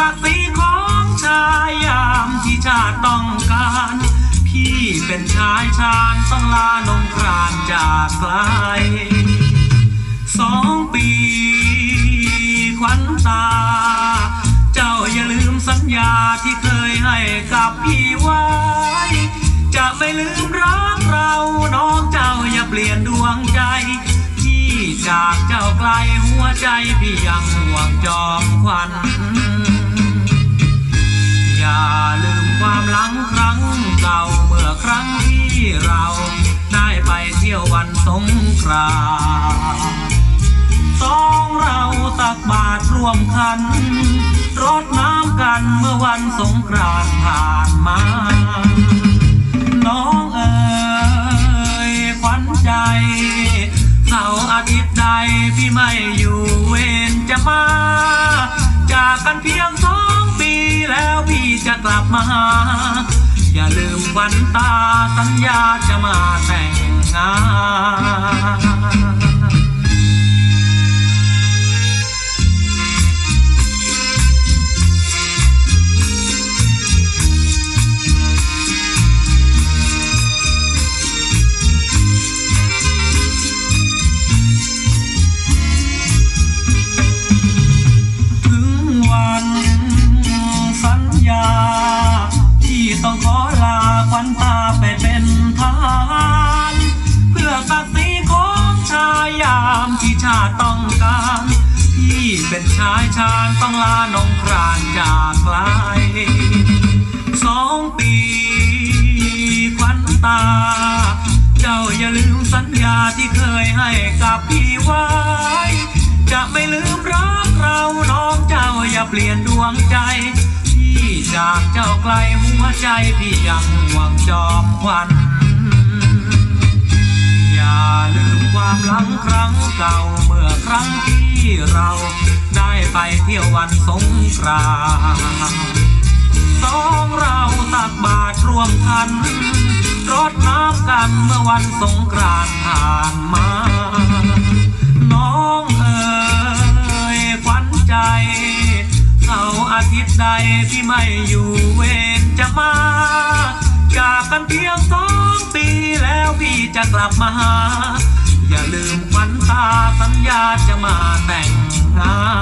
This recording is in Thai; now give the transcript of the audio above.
ศักดิ์ศรีของชายยามที่ชาติต้องการ พี่เป็นชายชาญต้องลานงครานจากไกลสองปีขวัญตา เจ้าอย่าลืมสัญญาที่เคยให้กับพี่ไว้ จะไม่ลืมรักเราน้องเจ้าอย่าเปลี่ยนดวงใจพี่จากเจ้าไกลหัวใจพี่ยังห่วงจอมขวัญ อย่าลืมความหลังครั้งเก่าเมื่อครั้งที่เราได้ไปเที่ยววันสงกรานต์สองเราตักบาตรร่วมคัน รดน้ำกันเมื่อวันสงกรานต์ผ่านมา น้องเอ๋ยขวัญใจเสาร์อาทิตย์ใดพี่ไม่อยู่เวรจะมา จากกันเพียง กลับมาหา อย่าลืมวันตาสัญญาจะมาแต่งงาน เป็นชายชาญต้องลานงครานจากไกลสองปีควันตา เจ้าอย่าลืมสัญญาที่เคยให้กับพี่ไว้ จะไม่ลืมรักเราน้องเจ้าอย่าเปลี่ยนดวงใจ พี่จากเจ้าไกลหัวใจพี่ยังห่วงจอมขวัญอย่าลืมความหลังครั้งเก่าเมื่อครั้งที่เรา ไปเที่ยววันสงกรานต์สองเราตักบาตรรวมกัน รดน้ำกันเมื่อวันสงกรานต์ผ่านมา น้องเอ๋ยขวัญใจเสาอาทิตย์ใดที่ไม่อยู่เวรจะมา จากกันเพียงสองปีแล้วพี่จะกลับมาหาอย่าลืมขวัญตาสัญญาจะมาแต่งงาน